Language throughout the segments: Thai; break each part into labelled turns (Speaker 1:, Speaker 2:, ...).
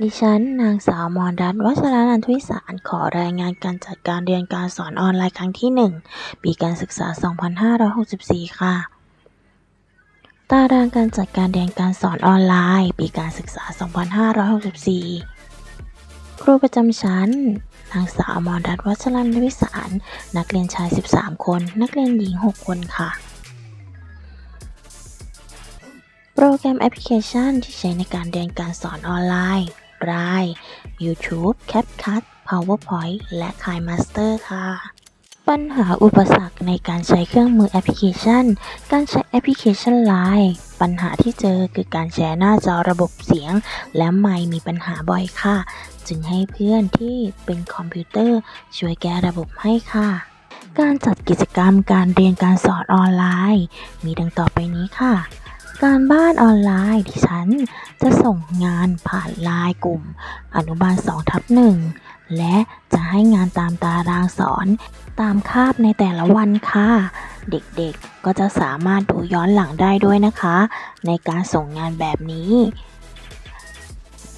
Speaker 1: ดิฉัน นางสาวมรรัตน์วัชรนันทวิสารขอรายงานการจัดการเรียนการสอนออนไลน์ครั้งที่ 1 ปีการศึกษา 2564 ค่ะ ตารางการจัดการเรียนการสอนออนไลน์ ปีการศึกษา 2564 ครูประจำชั้น นางสาวมรรัตน์วัชรนันทวิสาร นักเรียนชาย 13 คน นักเรียนหญิง 6 คนค่ะโปรแกรมแอปพลิเคชันที่ใช้ในการเรียนการสอนออนไลน์ Line YouTube CapCut PowerPoint และ KineMaster ค่ะปัญหาอุปสรรคในการใช้เครื่องมือแอปพลิเคชัน การใช้แอปพลิเคชัน Line ปัญหาที่เจอคือการแชร์หน้าจอระบบเสียง และไมค์มีปัญหาบ่อยค่ะ จึงให้เพื่อนที่เป็นคอมพิวเตอร์ช่วยแก้ระบบให้ค่ะ การจัดกิจกรรมการเรียนการสอนออนไลน์ มีดังต่อไปนี้ค่ะ การบ้านออนไลน์ดิฉันจะส่งงานผ่านไลน์กลุ่ม อนุบาล2ทับ1และจะให้งานตามตารางสอนตามคาบในแต่ละวันค่ะ เด็กๆก็จะสามารถดูย้อนหลังได้ด้วยนะคะ ในการส่งงานแบบนี้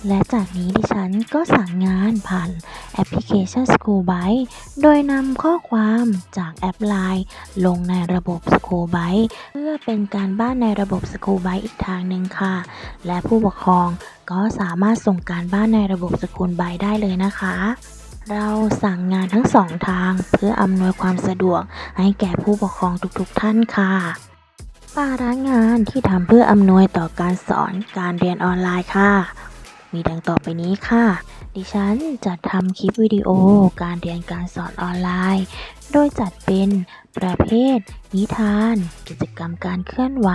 Speaker 1: และจากนี้ดิฉันก็สั่งงานผ่าน แอปพลิเคชัน School Byte โดยนำข้อความจากแอป Line ลงในระบบ School Byte เพื่อเป็นการบ้านในระบบ School Byte อีกทางหนึ่งค่ะ และผู้ปกครองก็สามารถส่งการบ้านในระบบ School Byte ได้เลยนะคะเราสั่งงานทั้งสองทางเพื่ออำนวยความสะดวกให้แก่ผู้ปกครองทุกๆท่านค่ะภาระงานที่ทำเพื่ออำนวยต่อการสอนการเรียนออนไลน์ค่ะ มีดังต่อไปนี้ค่ะ ดิฉันจะทำคลิปวิดีโอการเรียนการสอนออนไลน์ โดยจัดเป็นประเภท นิทาน กิจกรรมการเคลื่อนไหว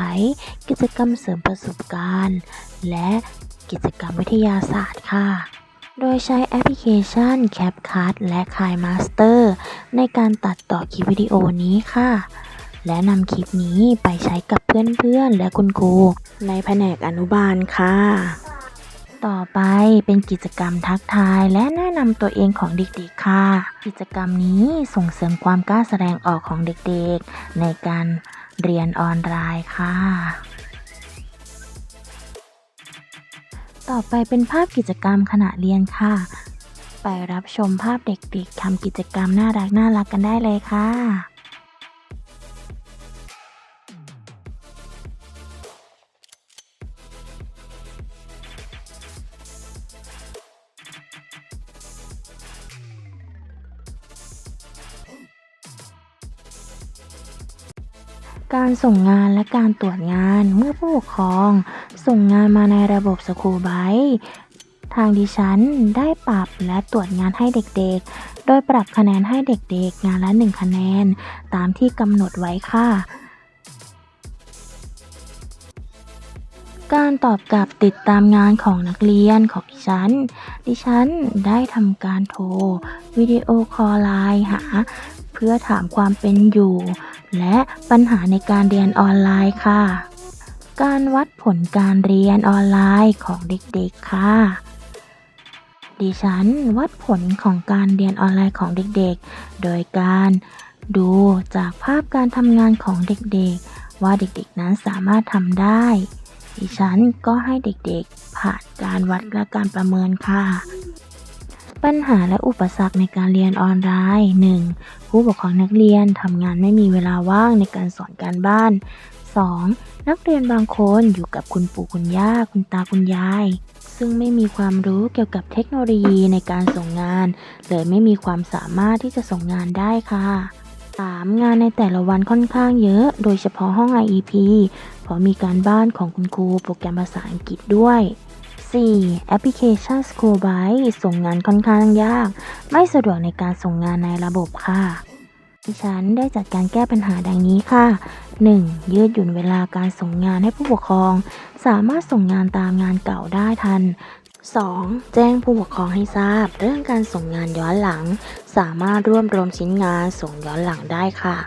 Speaker 1: กิจกรรมเสริมประสบการณ์ และกิจกรรมวิทยาศาสตร์ค่ะ โดยใช้แอปพลิเคชัน CapCut และ k i m a s t e r ในการตัดต่อคลิปวิดีโอนี้ค่ะ และนำคลิปนี้ไปใช้กับเพื่อนๆ และคุณครูในแผนกอนุบาลค่ะ ต่อไปเป็นกิจกรรมทักทายและแนะนำตัวเองของเด็กๆค่ะ กิจกรรมนี้ส่งเสริมความกล้าแสดงออกของเด็กๆ ในการเรียนออนไลน์ค่ะ ต่อไปเป็นภาพกิจกรรมขณะเรียนค่ะ ไปรับชมภาพเด็กๆทำกิจกรรมน่ารักน่ารักกันได้เลยค่ะ การส่งงานและการตรวจงานเมื่อผู้ปกครอง ส่งงานมาในระบบสคูไบทางดิฉันได้ปรับและตรวจงานให้เด็กๆ โดยปรับคะแนนให้เด็กๆ งานละ 1 คะแนน ตามที่กำหนดไว้ค่ะ การตอบกลับติดตามงานของนักเรียนของดิฉัน ดิฉันได้ทำการโทร วิดีโอคอลไลน์หา พื่อถามความเป็นอยู่ และปัญหาในการเรียนออนไลน์ค่ะ การวัดผลการเรียนออนไลน์ของเด็กๆค่ะดิฉันวัดผลของการเรียนออนไลน์ของเด็กๆ โดยการดูจากภาพการทำงานของเด็กๆ ว่าเด็กๆนั้นสามารถทำได้ ดิฉันก็ให้เด็กๆ ผ่านการวัดและการประเมินค่ะ ปัญหาและอุปสรรคในการเรียนออนไลน์ 1. ผู้ปกครองนักเรียนทำงานไม่มีเวลาว่างในการสอนการบ้าน 2. นักเรียนบางคนอยู่กับคุณปู่คุณย่าคุณตาคุณยาย ซึ่งไม่มีความรู้เกี่ยวกับเทคโนโลยีในการส่งงาน เลยไม่มีความสามารถที่จะส่งงานได้ค่ะ 3. งานในแต่ละวันค่อนข้างเยอะ โดยเฉพาะห้อง IEP เพราะมีการบ้านของคุณครูโปรแกรมภาษาอังกฤษด้วย 4. แอปพลิเคชัน School Byte ส่งงานค่อนข้างยาก ไม่สะดวกในการส่งงานในระบบค่ะ ดิฉันได้จัดการแก้ปัญหาดังนี้ค่ะ 1. ยืดหยุ่นเวลาการส่งงานให้ผู้ปกครอง สามารถส่งงานตามงานเก่าได้ทัน 2. แจ้งผู้ปกครองให้ทราบ เรื่องการส่งงานย้อนหลัง สามารถร่วบรวมชิ้นงานส่งย้อนหลังได้ค่ะ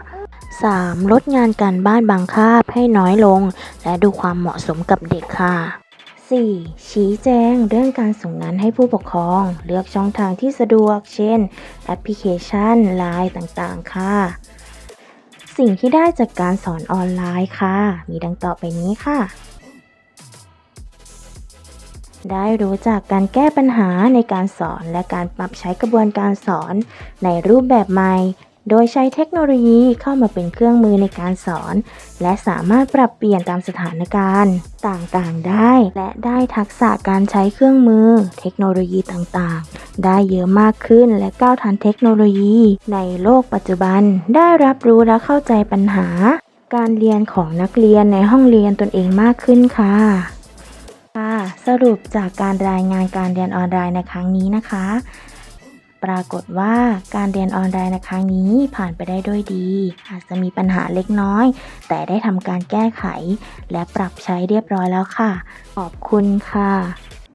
Speaker 1: 3. ลดงานการบ้านบางคาบให้น้อยลง และดูความเหมาะสมกับเด็กค่ะ 4. ชี้แจงเรื่องการส่งงานให้ผู้ปกครอง เลือกช่องทางที่สะดวก เช่น แอปพลิเคชัน Line ต่างๆ ค่ะ สิ่งที่ได้จากการสอนออนไลน์ค่ะ มีดังต่อไปนี้ค่ะ ได้รู้จักการแก้ปัญหาในการสอนและการปรับใช้กระบวนการสอนในรูปแบบใหม่ โดยใช้เทคโนโลยีเข้ามาเป็นเครื่องมือในการสอน และสามารถปรับเปลี่ยนตามสถานการณ์ต่างๆได้ และได้ทักษะการใช้เครื่องมือ เทคโนโลยีต่างๆ ได้เยอะมากขึ้นและก้าวทันเทคโนโลยี ในโลกปัจจุบัน ได้รับรู้และเข้าใจปัญหา การเรียนของนักเรียนในห้องเรียนตนเองมากขึ้นค่ะค่ะ สรุปจากการรายงานการเรียนออนไลน์ในครั้งนี้นะคะ ปรากฏว่าการเรียนออนไลน์ในครั้งนี้ผ่านไปได้ด้วยดี อาจจะมีปัญหาเล็กน้อย แต่ได้ทำการแก้ไข และปรับใช้เรียบร้อยแล้วค่ะ ขอบคุณค่ะ